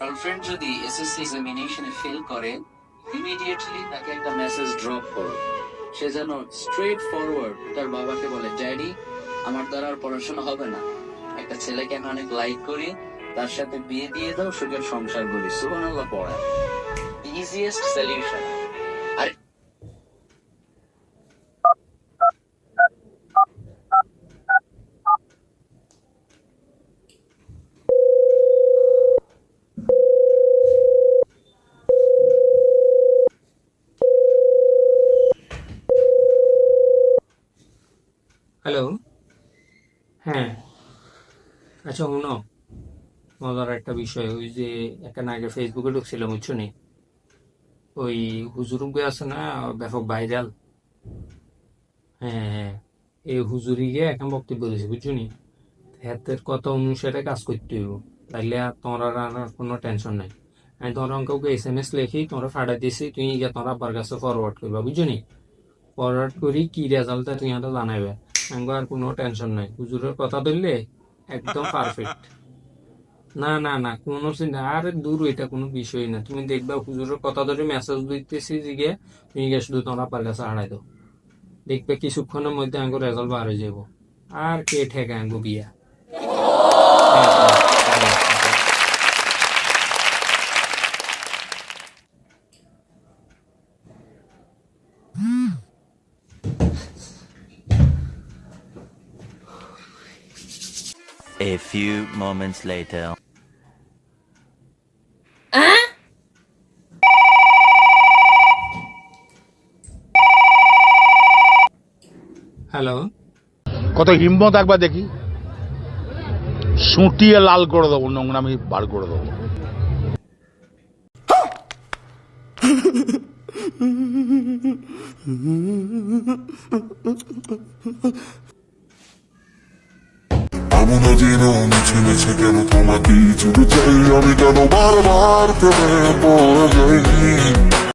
Girlfriend যদি SSC এক্সামিনেশনে fail করে ইমিডিয়েটলি তাকে একটা মেসেজ ড্রপ করো। সে যেন স্ট্রেট ফরওয়ার্ড তার বাবাকে বলে ড্যাডি আমার দ্বারা আর পড়াশোনা হবে না। একটা ছেলেকে আমি অনেক লাইক করি, তার সাথে বিয়ে দিয়ে দাও, সুখের সংসার করি। সুবহানাল্লাহ, পড়া। ইজিয়েস্ট সলিউশন আর হ্যালো হ্যাঁ। আচ্ছা শুনো। মজার একটা বিষয় ওই যে একটা আগে ফেসবুকে ঢুকছিলাম বুঝছ নি? ওই হুজুরুকে আছে না ব্যাপক ভাইরাল। হ্যাঁ হ্যাঁ। এই গিয়ে এখন বক্তব্য দিয়েছে বুঝছ নি? হাতের কথা অনুসারে কাজ করতে হইব। তাইলে আর তোমার কোনো টেনশন নাই। আমি তোমার কাউকে এস এম এস লিখি তোমরা ফাটাই দিয়েছি তুই গিয়ে তোমার আব্বার কাছে ফরওয়ার্ড করবা বুঝছ নি? ফরওয়ার্ড করি কি রেজাল্ট তুমি এটা জানাইবে। আঙ্গো আর কোনো টেনশন নাই। হুজুরের কথা ধরলে একদম পারফেক্ট না না না, কোনো চিন্তা আর দূর, এটা কোনো বিষয় না। তুমি দেখবা হুজুরের কথা ধরে মেসেজ দিতেছি জিগে, তুমি গিয়ে শুধু তোমরা কাছে হারাই দাও। দেখবে কিছুক্ষণের মধ্যে আঙ্গুর রেজাল্ট বার হয়ে যাব আর কে ঠেকা আঙ্গু বিয়া হ্যাঁ, হ্যাঁ, হ্যাঁ, হ্যাঁ। A few moments later. Hello কত হিম্মত একবার দেখি। সুটিয়ে লাল করে দেবো নোংরামি বার করে দেবো। এমন দিন মিছে মিছে কেন তোমাকে ছুটে চাই আমি কেন বারবার প্রেমে পড়ে যাই?